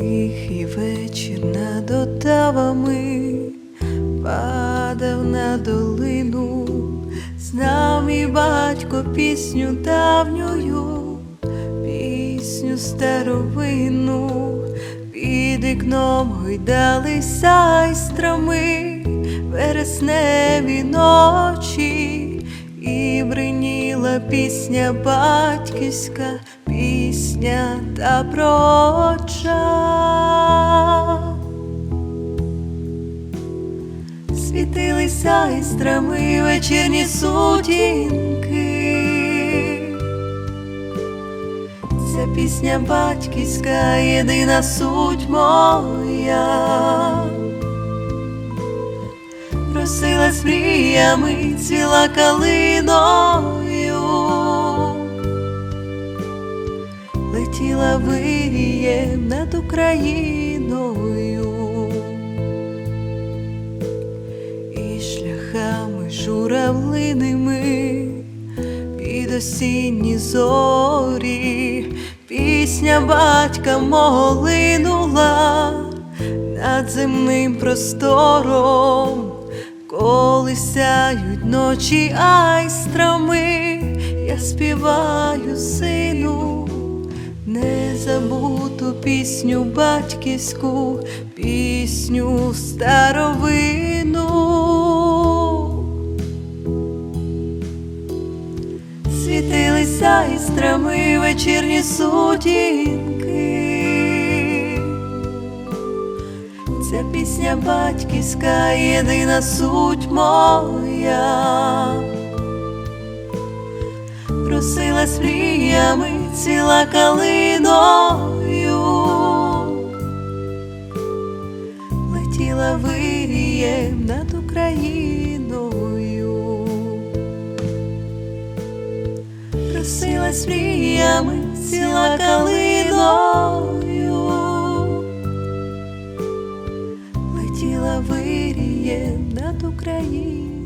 Тихий вечір над Отавами падав на долину, знав мій батько пісню давньою, пісню старовину, під вікном гойдалися айстрами, вересневі ночі, і бриніла пісня батьківська, пісня та проча. Світилися істрами вечірні сутінки. Ця пісня батьківська, єдина суть моя. Просилась мріями, цвіла калиною, летіла вирієм над Україною. і шляхами журавлиними під осінні зорі пісня батька мого линула над земним простором, коли сяють ночі айстрами, я співаю сину. Незабуту пісню батьківську, пісню старовину. Світилися істрами вечірні сутінки. Ця пісня батьківська, єдина суть моя просилась мріями, ціла калиною, летіла вирієм над Україною, просилась мріями, ціла калиною, летіла вирієм над Україною.